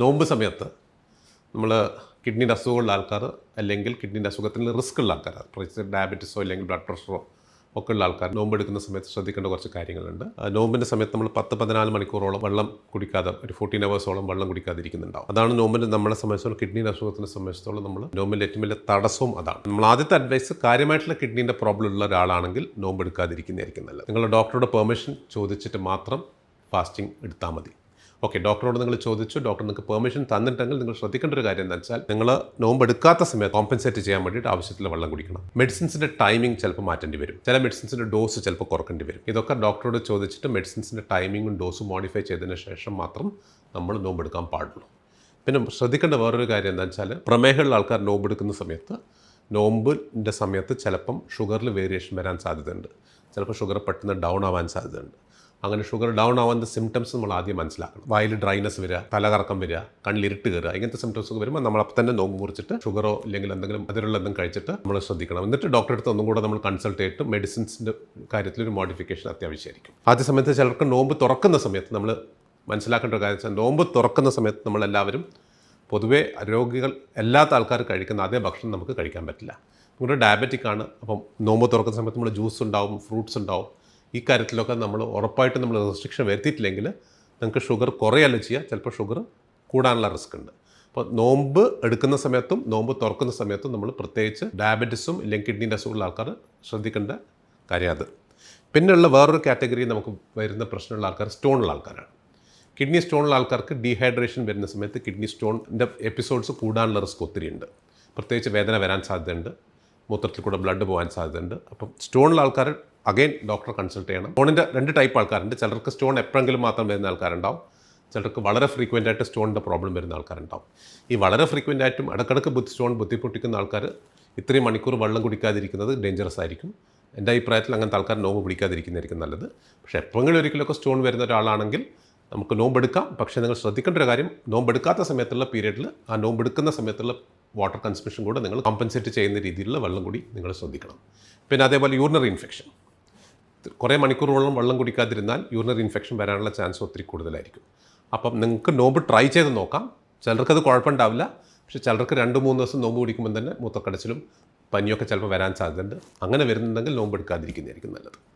നോമ്പ് സമയത്ത് നമ്മൾ കിഡ്നിന്റെ അസുഖമുള്ള ആൾക്കാർ അല്ലെങ്കിൽ കിഡ്നിന്റെ അസുഖത്തിന് റിസ്ക് ഉള്ള ആൾക്കാർ പ്രത്യേകിച്ച് ഡയബറ്റീസോ അല്ലെങ്കിൽ ബ്ലഡ് പ്രഷറോ ഒക്കെ ഉള്ള ആൾക്കാർ നോമ്പ് എടുക്കുന്ന സമയത്ത് ശ്രദ്ധിക്കേണ്ട കുറച്ച് കാര്യങ്ങളുണ്ട്. നോമ്പിന്റെ സമയത്ത് നമ്മൾ പത്ത് പതിനാല് മണിക്കൂറോളം വെള്ളം കുടിക്കാതെ ഒരു ഫോർട്ടീൻ അവേഴ്സോളം വെള്ളം കുടിക്കാതിരിക്കുന്നുണ്ടാവും. അതാണ് നോമ്പിന് നമ്മളെ സംബന്ധിച്ചോളം കിഡ്നിന്റെ അസുഖത്തിനെ സംബന്ധിച്ചിടത്തോളം നമ്മൾ നോമ്പിന്റെ ഏറ്റവും വലിയ തടസ്സവും അതാണ്. നമ്മൾ ആദ്യത്തെ അഡ്വൈസ് കാര്യമായിട്ടുള്ള കിഡ്നീന്റെ പ്രോബ്ലം ഉള്ള ഒരാളാണെങ്കിൽ നോമ്പ് എടുക്കാതിരിക്കുന്നതായിരിക്കും നല്ലത്. നിങ്ങളുടെ ഡോക്ടറുടെ പെർമിഷൻ ചോദിച്ചിട്ട് മാത്രം ഫാസ്റ്റിംഗ് എടുത്താൽ മതി. ഓക്കെ ഡോക്ടറോട് നിങ്ങൾ ചോദിച്ചു. ഡോക്ടർ നിങ്ങൾക്ക് പെർമിഷൻ തന്നിട്ടെങ്കിൽ നിങ്ങൾ ശ്രദ്ധിക്കേണ്ട ഒരു കാര്യം എന്താ വെച്ചാൽ നിങ്ങൾ നോമ്പ് എടുക്കാത്ത സമയത്ത് കോമ്പൻസേറ്റ് ചെയ്യാൻ വേണ്ടിയിട്ട് ആവശ്യത്തിൽ വെള്ളം കുടിക്കണം. മെഡിസിൻസിന്റെ ടൈമിംഗ് ചിലപ്പോൾ മാറ്റേണ്ടി വരും. ചില മെഡിസിൻസിന്റെ ഡോസ് ചിലപ്പോൾ കുറക്കേണ്ടി വരും. ഇതൊക്കെ ഡോക്ടറോട് ചോദിച്ചിട്ട് മെഡിസിൻസിന്റെ ടൈമിങ്ങും ഡോസും മോഡിഫൈ ചെയ്തതിന് ശേഷം മാത്രം നമ്മൾ നോമ്പ് എടുക്കാൻ പാടുള്ളൂ. പിന്നെ ശ്രദ്ധിക്കേണ്ട വേറൊരു കാര്യം എന്താ വെച്ചാൽ പ്രമേഹമുള്ള ആൾക്കാർ നോമ്പ് എടുക്കുന്ന സമയത്ത് നോമ്പിന്റെ സമയത്ത് ചിലപ്പം ഷുഗറിൽ വേരിയേഷൻ വരാൻ സാധ്യതയുണ്ട്. ചിലപ്പോൾ ഷുഗർ പെട്ടെന്ന് ഡൗൺ ആവാൻ സാധ്യതയുണ്ട്. അങ്ങനെ ഷുഗർ ഡൗൺ ആവുന്ന സിംറ്റംസ് നമ്മൾ ആദ്യം മനസ്സിലാക്കണം. വായിൽ ഡ്രൈനസ് വരിക തലകറക്കം വരിക കണ്ണിലിരുട്ട് കയറുക ഇങ്ങനത്തെ സിംറ്റംസ് ഒക്കെ വരുമ്പോൾ നമ്മൾ അപ്പം തന്നെ നോമ്പ് മുറിച്ചിട്ട് ഷുഗറോ അല്ലെങ്കിൽ എന്തെങ്കിലും അതിലുള്ള എന്തെങ്കിലും കഴിച്ചിട്ട് നമ്മൾ ശ്രദ്ധിക്കണം. എന്നിട്ട് ഡോക്ടറെ അടുത്ത് ഒന്നും കൂടെ നമ്മൾ കൺസൾട്ട് ചെയ്തിട്ട് മെഡിസിൻസിന്റെ കാര്യത്തിൽ ഒരു മോഡിഫിക്കേഷൻ അത്യാവശ്യമായിരിക്കും. ആദ്യ സമയത്ത് ചിലർക്ക് നോമ്പ് തുറക്കുന്ന സമയത്ത് നമ്മൾ മനസ്സിലാക്കേണ്ട ഒരു കാര്യം വെച്ചാൽ നോമ്പ് തുറക്കുന്ന സമയത്ത് നമ്മളെല്ലാവരും പൊതുവേ രോഗികൾ അല്ലാത്ത ആൾക്കാർ കഴിക്കുന്ന അതേ ഭക്ഷണം നമുക്ക് കഴിക്കാൻ പറ്റില്ല. നമ്മുടെ ഡയബറ്റിക് ആണ്. അപ്പം നോമ്പ് തുറക്കുന്ന സമയത്ത് നമ്മൾ ജ്യൂസ് ഉണ്ടാവും ഫ്രൂട്ട്സ് ഉണ്ടാവും. ഈ കാര്യത്തിലൊക്കെ നമ്മൾ ഉറപ്പായിട്ട് നമ്മൾ റെസ്ട്രിക്ഷൻ വരുത്തിയിട്ടില്ലെങ്കിൽ നമുക്ക് ഷുഗർ കുറയല്ല ചെയ്യുക. ചിലപ്പോൾ ഷുഗർ കൂടാനുള്ള റിസ്ക് ഉണ്ട്. അപ്പോൾ നോമ്പ് എടുക്കുന്ന സമയത്തും നോമ്പ് തുറക്കുന്ന സമയത്തും നമ്മൾ പ്രത്യേകിച്ച് ഡയബറ്റിസും ഇല്ലെങ്കിൽ കിഡ്നീന്റെ അസുഖമുള്ള ആൾക്കാർ ശ്രദ്ധിക്കേണ്ട കാര്യം അത്. പിന്നെയുള്ള വേറൊരു കാറ്റഗറി നമുക്ക് വരുന്ന പ്രശ്നമുള്ള ആൾക്കാർ സ്റ്റോണുള്ള ആൾക്കാരാണ്. കിഡ്നി സ്റ്റോണുള്ള ആൾക്കാർക്ക് ഡീഹൈഡ്രേഷൻ വരുന്ന സമയത്ത് കിഡ്നി സ്റ്റോണിന്റെ എപ്പിസോഡ്സ് കൂടാനുള്ള റിസ്ക് ഒത്തിരി ഉണ്ട്. പ്രത്യേകിച്ച് വേദന വരാൻ സാധ്യതയുണ്ട്. മൂത്രത്തിൽ കൂടെ ബ്ലഡ് പോകാൻ സാധ്യതയുണ്ട്. അപ്പം സ്റ്റോണുള്ള ആൾക്കാർ അഗൈൻ ഡോക്ടറെ കൺസൾട്ട് ചെയ്യണം. സ്റ്റോണിന്റെ രണ്ട് ടൈപ്പ് ആൾക്കാരുണ്ട്. ചിലർക്ക് സ്റ്റോൺ എപ്പോഴെങ്കിലും മാത്രം വരുന്ന ആൾക്കാരുണ്ടാവും. ചിലർക്ക് വളരെ ഫ്രീക്വന്റ് ആയിട്ട് സ്റ്റോണിന്റെ പ്രോബ്ലം വരുന്ന ആൾക്കാരുണ്ടാവും. ഈ വളരെ ഫ്രീക്വന്റ് ആയിട്ടും ഇടക്കിടക്ക് ബുദ്ധി സ്റ്റോൺ ബുദ്ധിമുട്ടിക്കുന്ന ആൾക്കാർ ഇത്രയും മണിക്കൂർ വെള്ളം കുടിക്കാതിരിക്കുന്നത് ഡേഞ്ചറസ് ആയിരിക്കും. എന്റെ അഭിപ്രായത്തിൽ അങ്ങനത്തെ ആൾക്കാർ നോമ്പ് പിടിക്കാതിരിക്കുന്നതായിരിക്കും നല്ലത്. പക്ഷേ എപ്പോഴെങ്കിലും ഒരിക്കലൊക്കെ സ്റ്റോൺ വരുന്ന ഒരാളാണെങ്കിൽ നമുക്ക് നോമ്പെടുക്കാം പക്ഷേ നിങ്ങൾ ശ്രദ്ധിക്കേണ്ട ഒരു കാര്യം നോമ്പെടുക്കാത്ത സമയത്തുള്ള പീരീഡിൽ ആ നോമ്പെടുക്കുന്ന സമയത്തുള്ള വാട്ടർ കൺസംഷൻ കൂടെ നിങ്ങൾ കോമ്പൻസേറ്റ് ചെയ്യുന്ന രീതിയിലുള്ള വെള്ളം കൂടി നിങ്ങൾ ശ്രദ്ധിക്കണം. പിന്നെ അതേപോലെ യൂറിനറി ഇൻഫെക്ഷൻ കുറേ മണിക്കൂറോളം വെള്ളം കുടിക്കാതിരുന്നാൽ യൂറിനറി ഇൻഫെക്ഷൻ വരാനുള്ള ചാൻസ് ഒത്തിരി കൂടുതലായിരിക്കും. അപ്പം നിങ്ങൾക്ക് നോമ്പ് ട്രൈ ചെയ്ത് നോക്കാം. ചിലർക്കത് കുഴപ്പമുണ്ടാവില്ല. പക്ഷെ ചിലർക്ക് രണ്ട് മൂന്ന് ദിവസം നോമ്പ് കുടിക്കുമ്പോൾ തന്നെ മൂത്തക്കടച്ചിലും പനിയൊക്കെ ചിലപ്പോൾ വരാൻ സാധ്യതയുണ്ട്. അങ്ങനെ വരുന്നുണ്ടെങ്കിൽ നോമ്പ് എടുക്കാതിരിക്കുന്നതായിരിക്കും നല്ലത്.